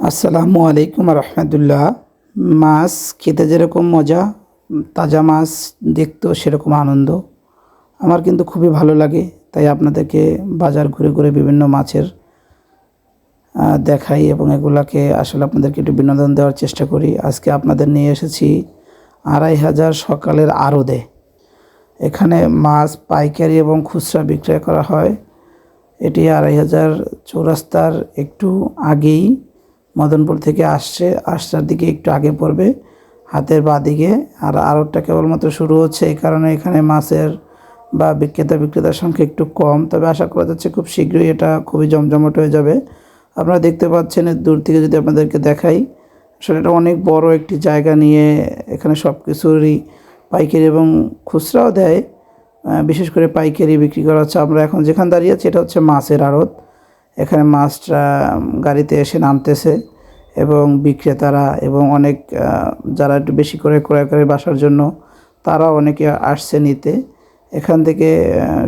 আসসালামু আলাইকুম রহমতুল্লাহ। মাছ খেতে যেরকম মজা, তাজা মাছ দেখতেও সেরকম আনন্দ। আমার কিন্তু খুবই ভালো লাগে, তাই আপনাদেরকে বাজার ঘুরে ঘুরে বিভিন্ন মাছের দেখাই এবং এগুলাকে আসলে আপনাদেরকে একটু বিনোদন দেওয়ার চেষ্টা করি। আজকে আপনাদের নিয়ে এসেছি আড়াই হাজার সকালের আরদে এখানে মাছ পাইকারি এবং খুচরা বিক্রয় করা হয়। এটি আড়াই হাজার চৌরাস্তার একটু আগেই মদনপুর থেকে আসছে, আসার দিকে একটু আগে পড়বে, হাতের বাঁ দিকে। আর আড়তটা কেবলমাত্র শুরু হচ্ছে এই কারণে এখানে মাছের বা বিক্রেতা বিক্রেতার সংখ্যা একটু কম। তবে আশা করা যাচ্ছে খুব শীঘ্রই এটা খুবই জমজমাট হয়ে যাবে। আপনারা দেখতে পাচ্ছেন দূর থেকে যদি আপনাদেরকে দেখাই, আসলে এটা অনেক বড় একটি জায়গা নিয়ে এখানে সব কিছুরই পাইকারি এবং খুচরাও দেয়। বিশেষ করে পাইকারি বিক্রি করা হচ্ছে। আমরা এখন যেখানে দাঁড়িয়ে আছি, এটা হচ্ছে মাছের আড়ত। এখানে মাছটা গাড়িতে এসে নামতেছে এবং বিক্রেতারা এবং অনেক যারা একটু বেশি করে ক্রয় করে বাসার জন্য, তারাও অনেকে আসছে নিতে। এখান থেকে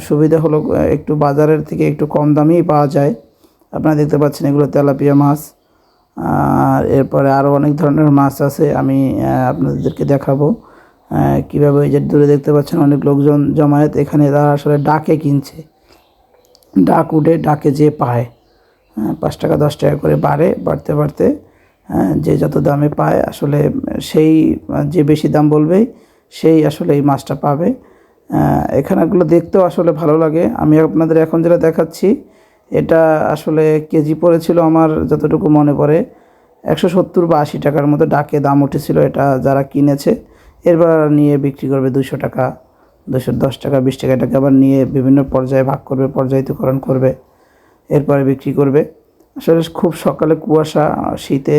সুবিধা হলো একটু বাজারের থেকে একটু কম দামেই পাওয়া যায়। আপনারা দেখতে পাচ্ছেন এগুলো তেলাপিয়া মাছ। আর এরপরে আরও অনেক ধরনের মাছ আছে, আমি আপনাদেরকে দেখাবো। কীভাবে এই যে দূরে দেখতে পাচ্ছেন অনেক লোকজন জমায়েত, এখানে তারা আসলে ডাকে কিনছে। ডাক উঠে, ডাকে যে পায়। পাঁচ টাকা দশ টাকা করে বাড়ে বাড়তে বাড়তে হ্যাঁ, যে যত দামে পায় আসলে সেই যে বেশি দাম বলবে সেই আসলে এই মাছটা পাবে। এখানেগুলো দেখতেও আসলে ভালো লাগে। আমি আপনাদের এখন যেটা দেখাচ্ছি এটা আসলে কেজি পড়েছিল আমার যতটুকু মনে পড়ে একশো সত্তর বা আশি টাকার মতো ডাকে দাম উঠেছিল এটা যারা কিনেছে। এরপর নিয়ে বিক্রি করবে দুশো টাকা দুশো দশ টাকা বিশ টাকা এটাকে আবার নিয়ে বিভিন্ন পর্যায়ে ভাগ করবে পর্যায়িতকরণ করবে। এরপরে বিক্রি করবে। আসলে খুব সকালে কুয়াশা শীতে